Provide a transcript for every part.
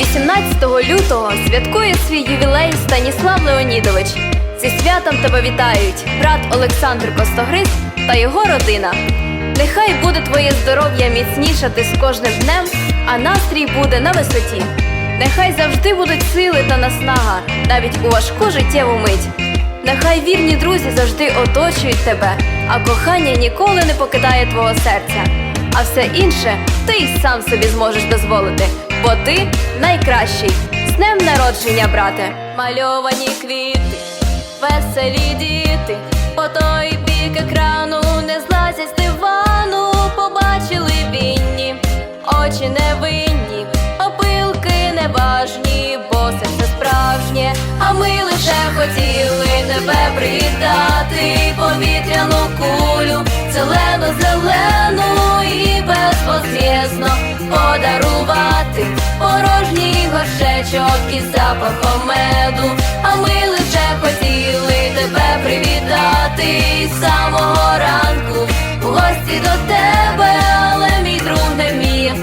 18 лютого святкує свій ювілей Станіслав Леонідович. Зі святом тебе вітають брат Олександр Костогриз та його родина. Нехай буде твоє здоров'я міцнішати з кожним днем, а настрій буде на висоті. Нехай завжди будуть сили та наснага, навіть у важку життєву мить. Нехай вірні друзі завжди оточують тебе, а кохання ніколи не покидає твого серця. А все інше ти й сам собі зможеш дозволити, бо ти найкращий. З днем народження, брате! Мальовані квіти, веселі діти, по той бік екрану не злазять з дивану, побачили вінні, очі невинні, опилки неважні, бо серце справжнє, а ми лише хотіли тебе привітати, повітряну кулю, зелену, зелену. І безвозвісно подарувати горшечок із запахом меду, а ми лише хотіли тебе привітати з самого ранку. В гості до тебе, але мій друг не вміє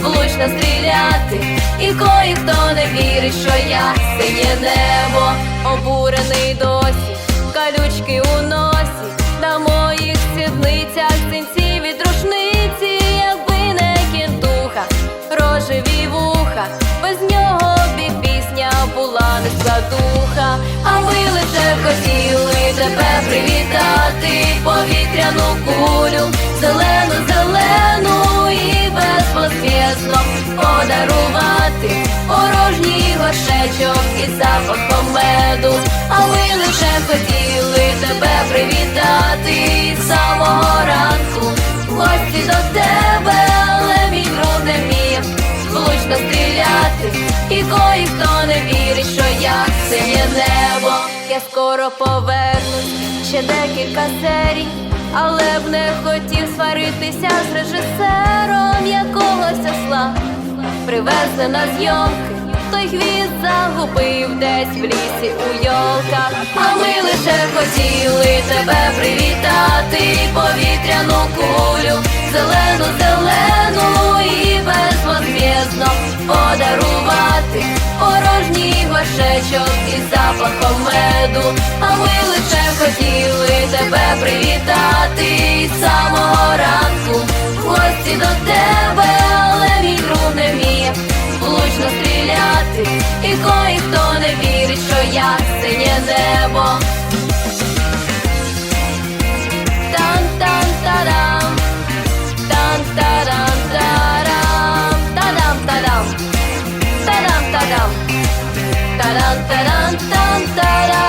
влучно стріляти, і кої хто не вірить, що я синє небо, обурений досі, калючки у носі, на моїх сідницях синці від рушниці, якби не кінтуха, рожеві вуха, без нього була не складуха, а ми лише хотіли тебе привітати, повітряну кулю, зелену, зелену і безпосвісно подарувати. Порожній горшечок із запахом меду, а ми лише хотіли тебе привітати. З самого ранку, гості до тебе, але мій не вміє влучно стріляти, і кої хто вірить, що я синє небо. Я скоро повернусь, ще декілька серій, але б не хотів сваритися з режисером якогось осла. Привезли на зйомки, той хвіст загубив десь в лісі у йолках. А ми лише хотіли тебе привітати, повітряну кулю, зелену, зелену тебе привітати з самого ранку. В гості до тебе, але мій друг не вміє влучно стріляти, і кої хто не вірить, що я синє небо. Тан-тан-тарам, тан-тарам-тарам, тадам-тадам, тадам-тадам, тадам-тадам-тадам.